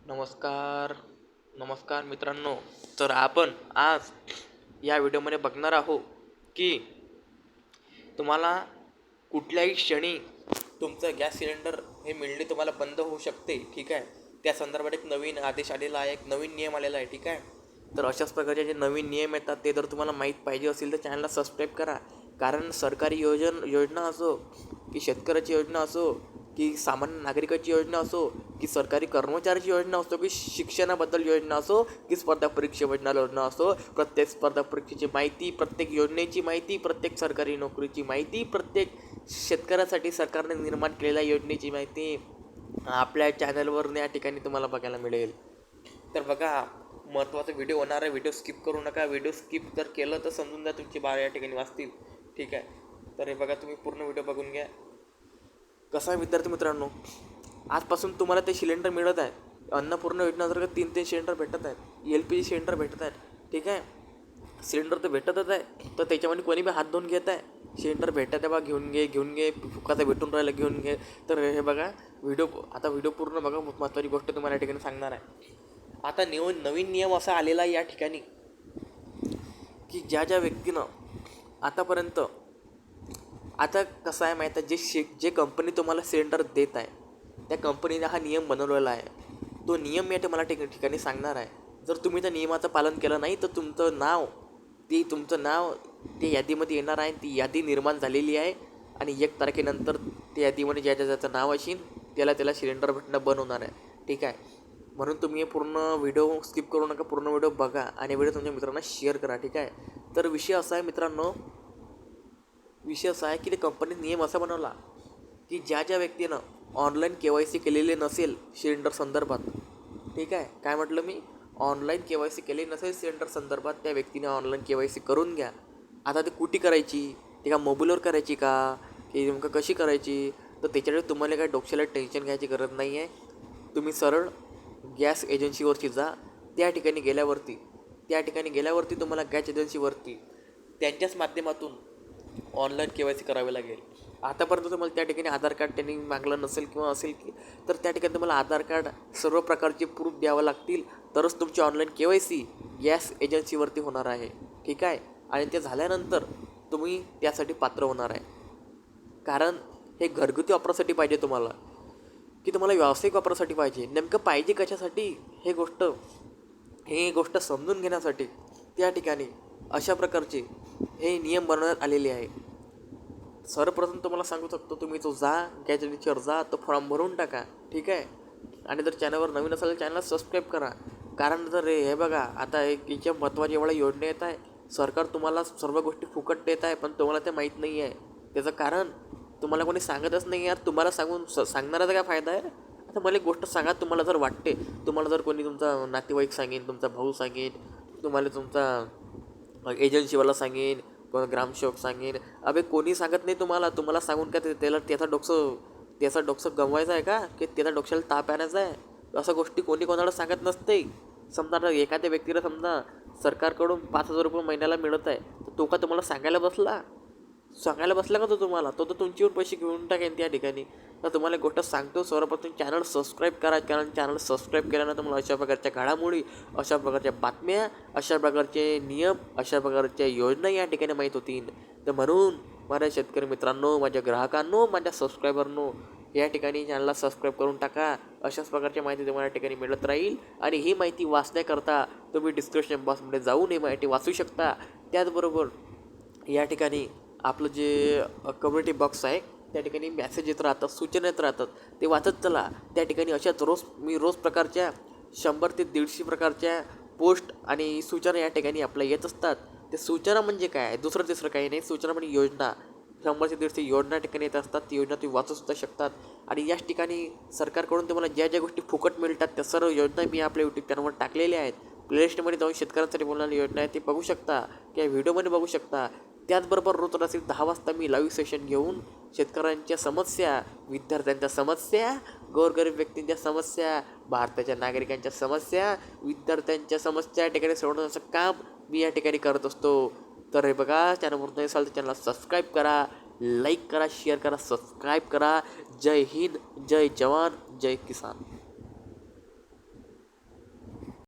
नमस्कार नमस्कार मित्रांनो. तर आपण आज या व्हिडिओमध्ये बघणार आहोत की तुम्हाला कुठल्याही क्षणी तुमचं गॅस सिलेंडर हे मिळणे तुम्हाला बंद होऊ शकते ठीक आहे? त्या संदर्भात एक नवीन आदेश आलेला आहे एक नवीन नियम आलेला आहे ठीक आहे? तर अशाच प्रकारचे जे नवीन नियम येतात ते जर तुम्हाला माहीत पाहिजे असेल तर चॅनलला सबस्क्राईब करा. कारण सरकारी योजन योजना असो की शेतकऱ्याची योजना असो की सामान्य नागरिकाची योजना असो की सरकारी कर्मचाऱ्याची योजना असो की शिक्षणाबद्दल योजना असो की स्पर्धा परीक्षेबद्दल योजना असो प्रत्येक स्पर्धा परीक्षेची माहिती प्रत्येक योजनेची माहिती प्रत्येक सरकारी नोकरीची माहिती प्रत्येक शेतकऱ्यासाठी सरकारने निर्माण केलेल्या योजनेची माहिती आपल्या चॅनलवरून या ठिकाणी तुम्हाला बघायला मिळेल. तर बघा महत्त्वाचा व्हिडिओ होणार आहे व्हिडिओ स्किप करू नका. व्हिडिओ स्किप जर केलं तर समजून जा तुमची बारा या ठिकाणी वाचतील. ठीक आहे? तर हे बघा तुम्ही पूर्ण व्हिडिओ बघून घ्या. कसं आहे विद्यार्थी मित्रांनो? आजपासून तुम्हाला ते सिलेंडर मिळत आहे. अन्नपूर्ण योजनेअंतर्गत तीन तीन सिलेंडर भेटत आहेत. एल पी जी सिलेंडर भेटत आहेत. ठीक आहे? सिलेंडर तर भेटतच आहे. तर त्याच्यामध्ये कोणी बी हात धुवून घेत आहे? सिलेंडर भेटत आहे बा घेऊन घे घेऊन घे फुकाचा भेटून राहिला घेऊन घे. तर हे बघा व्हिडिओ आता व्हिडिओ पूर्ण बघा महत्त्वाची गोष्ट तुम्हाला या ठिकाणी सांगणार आहे. आता निव नवीन नियम असा आलेला आहे या ठिकाणी की ज्या ज्या व्यक्तीनं आतापर्यंत आता कसं आहे माहीत आहे जे शे जे कंपनी तुम्हाला सिलेंडर देत आहे त्या कंपनीने हा नियम बनवलेला आहे. तो नियम या मला ठिक ठिकाणी सांगणार आहे. जर तुम्ही त्या नियमाचं पालन केलं नाही तर तुमचं नाव ते तुमचं नाव ते यादीमध्ये येणार आहे ती यादी निर्माण झालेली आहे आणि एक तारखेनंतर त्या यादीमध्ये ज्या ज्याचं नाव असेल त्याला त्याला सिलेंडर भेटणं बंद होणार आहे. ठीक आहे? म्हणून तुम्ही पूर्ण व्हिडिओ स्किप करू नका पूर्ण व्हिडिओ बघा आणि व्हिडिओ तुमच्या मित्रांना शेअर करा. ठीक आहे? तर विषय असा आहे मित्रांनो विषय असा आहे की ते कंपनीत नियम असा बनवला की ज्या ज्या व्यक्तीनं ऑनलाईन के वाय सी केलेले नसेल सिलेंडर संदर्भात ठीक आहे? काय म्हटलं मी? ऑनलाईन के वाय सी केली नसेल सिलेंडर संदर्भात त्या व्यक्तीने ऑनलाईन के वाय सी करून घ्या. आता ते कुठे करायची? ते का मोबाईलवर करायची का? की नेमकं कशी करायची? तर त्याच्याकडे तुम्हाला काय डोक्याला टेन्शन घ्यायची गरज नाही आहे तुम्ही सरळ गॅस एजन्सीवरती जा. त्या ठिकाणी गेल्यावरती त्या ठिकाणी गेल्यावरती तुम्हाला गॅस एजन्सीवरती त्यांच्याच माध्यमातून ऑनलाईन के वाय सी करावे लागेल. आतापर्यंत तुम्हाला त्या ठिकाणी आधार कार्ड त्यांनी मागलं नसेल किंवा असेल की तर त्या ठिकाणी तुम्हाला आधार कार्ड सर्व प्रकारचे प्रूफ द्यावं लागतील. तरच तुमची online K Y C gas एजन्सीवरती होणार आहे. ठीक आहे? आणि ते झाल्यानंतर तुम्ही त्यासाठी पात्र होणार आहे. कारण हे घरगुती वापरासाठी पाहिजे तुम्हाला. की तुम्हाला व्यावसायिक वापरासाठी पाहिजे. नेमकं पाहिजे कशासाठी? हे गोष्ट हे गोष्ट समजून घेण्यासाठी त्या ठिकाणी अशा प्रकारचे हे नियम बनवण्यात आलेले आहे. सर्वप्रथम तुम्हाला सांगू शकतो तुम्ही तो जा गॅस जा तो फॉर्म भरून टाका ठीक आहे? आणि जर चॅनलवर नवीन असेल चॅनलला सबस्क्राईब करा. कारण जर हे बघा आता एक याच्या महत्त्वाची एवढ्या योजना येत आहे. सरकार तुम्हाला सर्व गोष्टी फुकट देत आहे पण तुम्हाला ते माहीत नाही आहे. त्याचं कारण तुम्हाला कोणी सांगतच नाही यार तुम्हाला सांगून स सांगणाराचा काय फायदा आहे? आता मला एक गोष्ट सांगा तुम्हाला जर वाटते तुम्हाला जर कोणी तुमचा नातेवाईक सांगेन तुमचा भाऊ सांगेन तुम्हाला तुमचा एजन्सीवाला सांगेन कोण ग्रामसेवक सांगेन अबे कोणी सांगत नाही तुम्हाला तुम्हाला सांगून का ते त्याला त्याचा डोकसं त्याचा डोकसं गमवायचं आहे का? की त्याचा डोक्याला ताप आणायचा आहे? असं गोष्टी कोणी कोणाला सांगत नसते. समजा आता एखाद्या व्यक्तीला समजा सरकारकडून पाच हजार रुपये महिन्याला मिळत आहे तर तो का तुम्हाला सांगायला बसला? सांगायला बसला का तो तुम्हाला? तो तर तुमच्यावर पैसे घेऊन टाकेन त्या ठिकाणी. तर तुम्हाला एक गोष्ट सांगतो सर्वप्रथम चॅनल सबस्क्राईब करा. कारण चॅनल सबस्क्राईब केल्यानं तुम्हाला अशा प्रकारच्या घडामोडी अशा प्रकारच्या बातम्या अशा प्रकारचे नियम अशा प्रकारच्या योजना या ठिकाणी माहीत होतील. तर म्हणून माझ्या शेतकरी मित्रांनो माझ्या ग्राहकांनो माझ्या सबस्क्रायबरनो या ठिकाणी चॅनलला सबस्क्राईब करून टाका. अशाच प्रकारची माहिती तुम्हाला या ठिकाणी मिळत राहील. आणि ही माहिती वाचण्याकरता तुम्ही डिस्क्रिप्शन बॉक्समध्ये जाऊन ही माहिती वाचू शकता. त्याचबरोबर या ठिकाणी आपलं जे कम्युनिटी बॉक्स आहे त्या ठिकाणी मॅसेज येत राहतात सूचना येत राहतात. ते वाचत चला. त्या ठिकाणी अशाच रोज मी रोज प्रकारच्या शंभर ते दीडशे प्रकारच्या पोस्ट आणि सूचना या ठिकाणी आपल्या येत असतात. ते सूचना म्हणजे काय दुसरं तिसरं काही नाही. सूचना म्हणजे योजना. शंभर ते दीडशे योजना ठिकाणी येत असतात. ती योजना तुम्ही वाचूसुद्धा शकतात. आणि याच ठिकाणी सरकारकडून तुम्हाला ज्या ज्या गोष्टी फुकट मिळतात त्या सर्व योजना मी आपल्या यूट्यूब चॅनलवर टाकलेल्या आहेत. प्लेलिस्टमध्ये जाऊन शेतकऱ्यांसाठी बोलणारी योजना आहे ती बघू शकता. किंवा व्हिडिओमध्ये बघू शकता. त्याचबरोबर रोज रात्री दहा वाजता मी लाईव्ह सेशन घेऊन शेतकऱ्यांच्या समस्या विद्यार्थ्यांच्या समस्या गोरगरीब व्यक्तींच्या समस्या भारताच्या नागरिकांच्या समस्या विद्यार्थ्यांच्या समस्या या ठिकाणी सोडवण्याचं काम मी या ठिकाणी करत असतो. तर हे बघा चॅनलवर नाही असाल तर चॅनलला सबस्क्राईब करा लाईक करा शेअर करा सबस्क्राईब करा. जय हिंद जय जवान जय किसान.